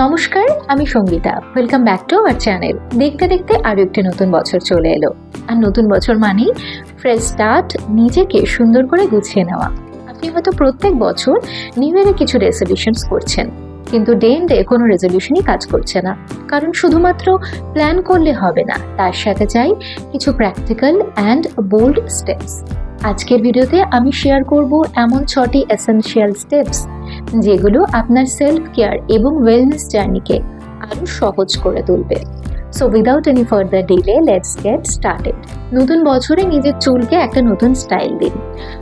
নমস্কার, আমি Sangeeta. Welcome back to our channel দেখতে দেখতে আরও একটি নতুন বছর চলে এলো। আর নতুন বছর মানেই ফ্রেশ স্টার্ট নিজেকে সুন্দর করে গুছিয়ে নেওয়া। আপনি হয়তো প্রত্যেক বছর নিউ ইয়ারে কিছু রেজলিউশনস করছেন, কিন্তু ডে এন্ড ডে কোনো রেজলিউশনই কাজ করছে না। কারণ শুধুমাত্র প্ল্যান করলে হবে না, তার সাথে চাই কিছু প্র্যাকটিক্যাল অ্যান্ড বোল্ড স্টেপস আজকের ভিডিওতে আমি শেয়ার করব এমন ছটি এসেনশিয়াল স্টেপস যেগুলো আপনার সেলফ কেয়ার এবং ওয়েলনেস জার্নিকে আরও সহজ করে তুলবে। So without any further delay let's get started নতুন বছরে নিজের চুলকে একটা নতুন স্টাইল দিন।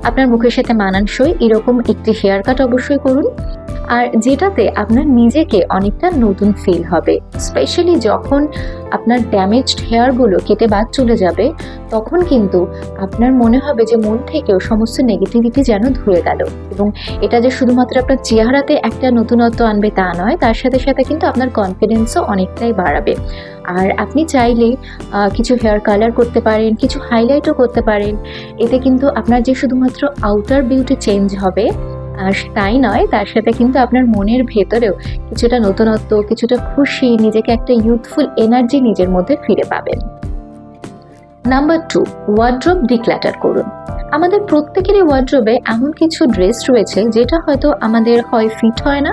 আপনার মুখের সাথে মানানসই এরকম একটি হেয়ার কাট অবশ্যই করুন। আর যেটাতে আপনার নিজেকে অনেকটা নতুন ফিল হবে। স্পেশালি যখন আপনার ড্যামেজড হেয়ারগুলো কেটে বাদ চলে যাবে, তখন কিন্তু আপনার মনে হবে যে মন থেকেও সমস্ত নেগেটিভিটি যেন ধুয়ে গেল। এবং এটা যে শুধুমাত্র আপনার চেহারাতে একটা নতুনত্ব আনবে তা নয়, তার সাথে সাথে কিন্তু আপনার কনফিডেন্সও অনেকটাই বাড়াবে। আর আপনি চাইলে কিছু হেয়ার কালার করতে পারেন, কিছু হাইলাইটও করতে পারেন। এতে কিন্তু আপনার যে শুধুমাত্র আউটার বিউটি চেঞ্জ হবে আর তাই নয়, তার সাথে কিন্তু আপনার মনের ভেতরেও কিছুটা নতুনত্ব, কিছুটা খুশি, নিজেকে একটা ইউথফুল এনার্জি নিজের মধ্যে ফিরে পাবেন। নাম্বার টু ওয়ার্ড্রোব ডিক্ল্যাটার করুন। আমাদের প্রত্যেকেরই ওয়ার্ড্রোবে এমন কিছু ড্রেস রয়েছে যেটা হয়তো আমাদের হয় ফিট হয় না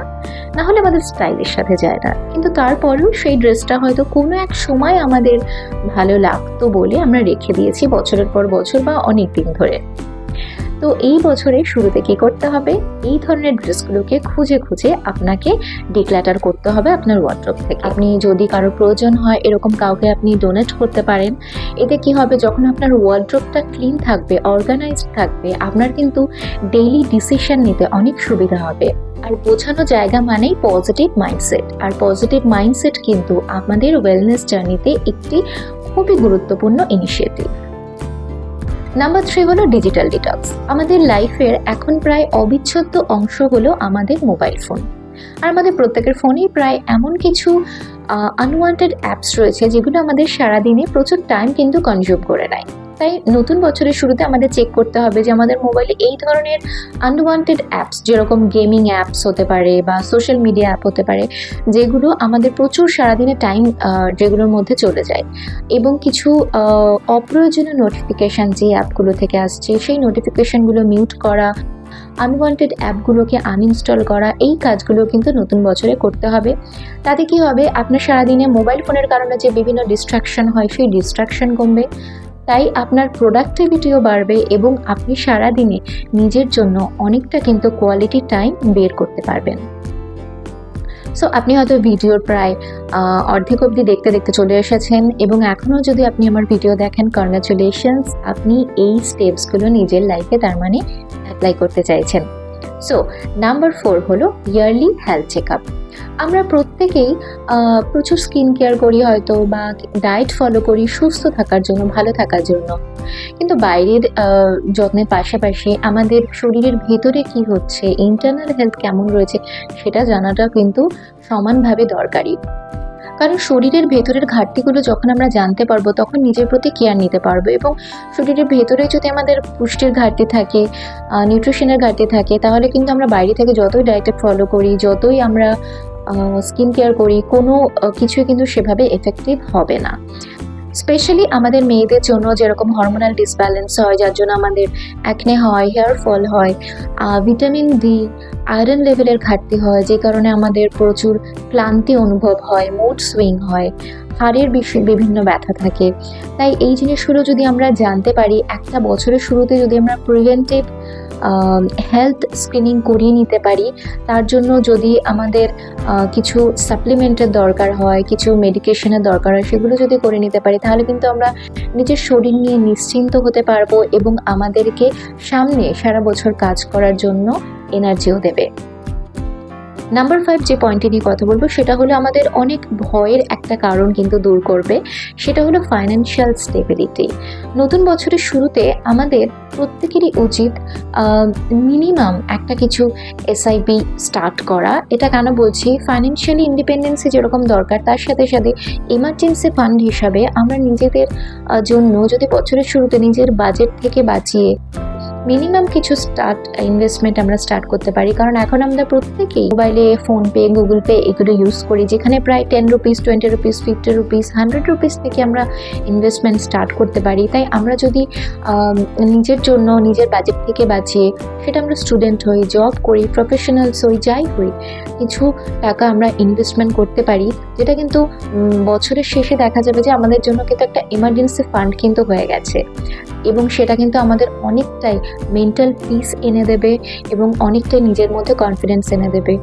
না হলে আমাদের স্টাইলের সাথে যায় না। কিন্তু তারপরেও সেই ড্রেসটা হয়তো কোনো এক সময় আমাদের ভালো লাগতো বলে আমরা রেখে দিয়েছি বছরের পর বছর বা অনেক দিন ধরে। তো এই বছরের শুরুতে কি করতে হবে? এই ধরনের ড্রেসগুলোকে খুঁজে খুঁজে আপনাকে ডিক্ল্যাটার করতে হবে আপনার ওয়ার্ড্রোব থেকে। আপনি যদি কারও প্রয়োজন হয়, এরকম কাউকে আপনি ডোনেট করতে পারেন। এতে কি হবে? যখন আপনার ওয়ার্ড্রোবটা ক্লিন থাকবে অর্গানাইজড থাকবে, আপনার কিন্তু ডেইলি ডিসিশন নিতে অনেক সুবিধা হবে। আর বোঝানো জায়গা মানেই পজিটিভ মাইন্ডসেট আর পজিটিভ মাইন্ডসেট কিন্তু আমাদের ওয়েলনেস জার্নিতে একটি খুবই গুরুত্বপূর্ণ ইনিশিয়েটিভ নাম্বার থ্রি হলো ডিজিটাল ডিটক্স আমাদের লাইফের এখন প্রায় অবিচ্ছেদ্য অংশ হলো আমাদের মোবাইল ফোন আর আমাদের প্রত্যেকের ফোনেই প্রায় এমন কিছু আনওয়ান্টেড অ্যাপস রয়েছে যেগুলো আমাদের সারাদিনে প্রচুর টাইম কিন্তু কনজিউম করে নেয়। তাই নতুন বছরের শুরুতে আমাদের চেক করতে হবে যে আমাদের মোবাইলে এই ধরনের আনওয়ান্টেড অ্যাপস যেরকম গেমিং অ্যাপস হতে পারে বা সোশ্যাল মিডিয়া অ্যাপ হতে পারে, যেগুলো আমাদের প্রচুর সারাদিনে টাইম যেগুলোর মধ্যে চলে যায়। এবং কিছু অপ্রয়োজনীয় নোটিফিকেশান যে অ্যাপগুলো থেকে আসছে, সেই নোটিফিকেশানগুলো মিউট করা আনওয়ান্টেড অ্যাপগুলোকে আনইনস্টল করা, এই কাজগুলো কিন্তু নতুন বছরে করতে হবে। তাতে কি হবে? আপনার সারাদিনে মোবাইল ফোনের কারণে যে বিভিন্ন ডিস্ট্রাকশন হয়, সেই ডিস্ট্রাকশন কমবে। তাই আপনার প্রোডাক্টিভিটিও বাড়বে এবং আপনি সারা দিনে নিজের জন্য অনেকটা কিন্তু কোয়ালিটি টাইম বের করতে পারবেন। সো আপনি হয়তো ভিডিওর প্রায় অর্ধেক অবধি দেখতে দেখতে চলে এসেছেন এবং এখনও যদি আপনি আমার ভিডিও দেখেন কনগ্রাচুলেশনস আপনি এই স্টেপসগুলো নিজের লাইফে তার মানে অ্যাপ্লাই করতে চাইছেন। সো নাম্বার ফোর হলো ইয়ারলি হেলথ চেক আমরা প্রত্যেকেই প্রচুর স্কিন কেয়ার করি হয়তো বা ডায়েট ফলো করি, সুস্থ থাকার জন্য, ভালো থাকার জন্য। কিন্তু বাইরের যত্নের পাশাপাশি আমাদের শরীরের ভেতরে কি হচ্ছে ইন্টারনাল হেলথ কেমন রয়েছে, সেটা জানাটা কিন্তু সমানভাবে দরকারি কারণ শরীরের ভেতরের ঘাটতিগুলো যখন আমরা জানতে পারব, তখন নিজের প্রতি কেয়ার নিতে পারব। এবং শরীরের ভেতরে যদি আমাদের পুষ্টির ঘাটতি থাকে নিউট্রিশনের ঘাটতি থাকে, তাহলে কিন্তু আমরা বাইরে থেকে যতই ডায়েটে ফলো করি, যতই আমরা স্কিন কেয়ার করি, কোনো কিছুই কিন্তু সেভাবে এফেক্টিভ হবে না। স্পেশালি আমাদের মেয়েদের জন্য যেরকম হরমোনাল ডিসব্যালেন্স হয়, যার জন্য আমাদের অ্যাকনে হয় হেয়ার ফল হয় ভিটামিন ডি আয়রন লেভেলের ঘাটতি হয়, যে কারণে আমাদের প্রচুর ক্লান্তি অনুভব হয় মুড সুইং হয়, হাড়ের বিভিন্ন ব্যথা থাকে। তাই এই জিনিসগুলো যদি আমরা জানতে পারি, একটা বছরের শুরুতে যদি আমরা প্রিভেন্টিভ হেলথ স্ক্রিনিং করিয়ে নিতে পারি। তার জন্য যদি আমাদের কিছু সাপ্লিমেন্টের দরকার হয়, কিছু মেডিকেশনের দরকার হয়, সেগুলো যদি করে নিতে পারি, তাহলে কিন্তু আমরা নিজের শরীর নিয়ে নিশ্চিন্ত হতে পারব এবং আমাদেরকে সামনে সারা বছর কাজ করার জন্য এনার্জিও দেবে। নাম্বার ফাইভ যে পয়েন্টটি নিয়ে কথা বলব, সেটা হলো আমাদের অনেক ভয়ের একটা কারণ কিন্তু দূর করবে। সেটা হলো ফাইন্যান্সিয়াল স্টেবিলিটি নতুন বছরের শুরুতে আমাদের প্রত্যেকেরই উচিত মিনিমাম একটা কিছু এসআইপি স্টার্ট করা। এটা কেন বলছি? ফাইন্যান্সিয়ালি ইন্ডিপেন্ডেন্সি যেরকম দরকার, তার সাথে সাথে এমার্জেন্সি ফান্ড হিসাবে আমরা নিজেদের জন্য যদি বছরের শুরুতে নিজের বাজেট থেকে বাঁচিয়ে মিনিমাম কিছু স্টার্ট ইনভেস্টমেন্ট আমরা স্টার্ট করতে পারি। কারণ এখন আমরা প্রত্যেকেই মোবাইলে ফোনপে গুগল পে এগুলো ইউজ করি, যেখানে প্রায় ten rupees twenty rupees fifty rupees hundred rupees থেকে আমরা ইনভেস্টমেন্ট স্টার্ট করতে পারি। তাই আমরা যদি নিজের জন্য, নিজের বাজেট থেকে বাঁচিয়ে সেটা আমরা স্টুডেন্ট হই জব করি প্রফেশনালস হই, যাই হই কিছু টাকা আমরা ইনভেস্টমেন্ট করতে পারি। যেটা কিন্তু বছরের শেষে দেখা যাবে যে আমাদের জন্য কিন্তু একটা এমার্জেন্সি ফান্ড কিন্তু হয়ে গেছে। এবং সেটা কিন্তু আমাদের অনেকটাই মেন্টাল পিস এনে দেবে এবং অনেকটাই নিজের মধ্যে কনফিডেন্স এনে দেবে।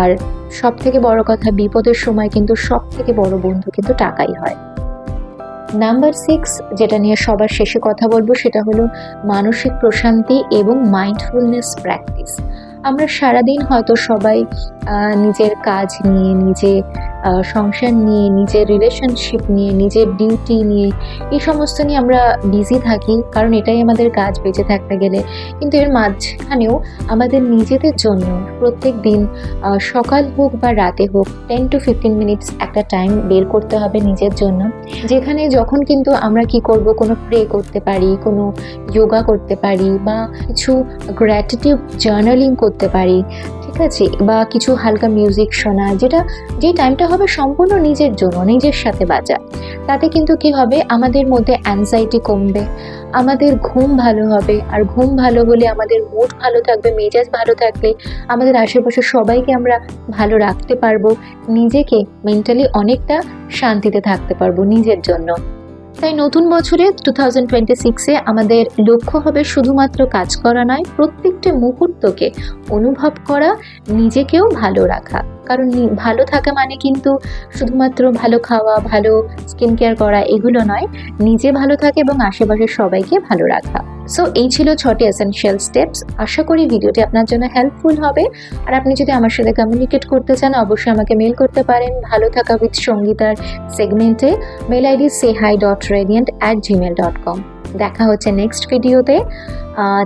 আর সব থেকে বড় কথা, বিপদের সময় কিন্তু সব থেকে বড় বন্ধু কিন্তু টাকাই হয়। নাম্বার সিক্স যেটা নিয়ে সবার শেষে কথা বলব, সেটা হলো মানসিক প্রশান্তি এবং মাইন্ডফুলনেস প্র্যাকটিস আমরা সারাদিন হয়তো সবাই নিজের কাজ নিয়ে, নিজে সংসার নিয়ে, নিজের রিলেশনশিপ নিয়ে, নিজের ডিউটি নিয়ে, এই সমস্ত নিয়ে আমরা বিজি থাকি, কারণ এটাই আমাদের কাজ, বেঁচে থাকতে গেলে। কিন্তু এর মাঝখানেও আমাদের নিজেদের জন্য প্রত্যেক দিন সকাল হোক বা রাতে হোক টেন টু ফিফটিন মিনিটস একটা টাইম বের করতে হবে নিজের জন্য। যেখানে যখন কিন্তু আমরা কি করব, কোনো প্রে করতে পারি, কোনো যোগা করতে পারি বা কিছু গ্র্যাটিটিউড জার্নালিং করতে পারি ঠিক আছে? বা কিছু হালকা মিউজিক শোনা, যেটা, যে টাইমটা হবে সম্পূর্ণ নিজের জন্য, নিজের সাথে বাজা। তাতে কিন্তু কি হবে? আমাদের মধ্যে অ্যাংজাইটি কমবে, আমাদের ঘুম ভালো হবে, আর ঘুম ভালো হলে আমাদের মুড ভালো থাকবে, মেজাজ ভালো থাকলে আমাদের আশেপাশে সবাইকে আমরা ভালো রাখতে পারব, নিজেকে মেন্টালি অনেকটা শান্তিতে থাকতে পারব নিজের জন্য। তাই নতুন বছরে টু থাউজেন্ড টোয়েন্টি সিক্সে আমাদের লক্ষ্য হবে শুধুমাত্র কাজ করা নয়, প্রত্যেকটি মুহূর্তকে অনুভব করা, নিজেকেও ভালো রাখা। কারণ ভালো থাকা মানে কিন্তু শুধুমাত্র ভালো খাওয়া, ভালো স্কিন কেয়ার করা এগুলো নয়। নিজে ভালো থাকে এবং আশেপাশের সবাইকে ভালো রাখা। সো এই ছিল ছটি এসেনশিয়াল স্টেপস আশা করি ভিডিওটি আপনার জন্য হেল্পফুল হবে। আর আপনি যদি আমার সাথে কমিউনিকেট করতে চান, অবশ্যই আমাকে মেল করতে পারেন ভালো থাকা উইথ সঙ্গীতার সেগমেন্টে mail ID say hi dot radiant at Gmail dot com দেখা হচ্ছে নেক্সট ভিডিওতে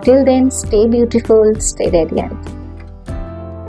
till then stay beautiful stay radiant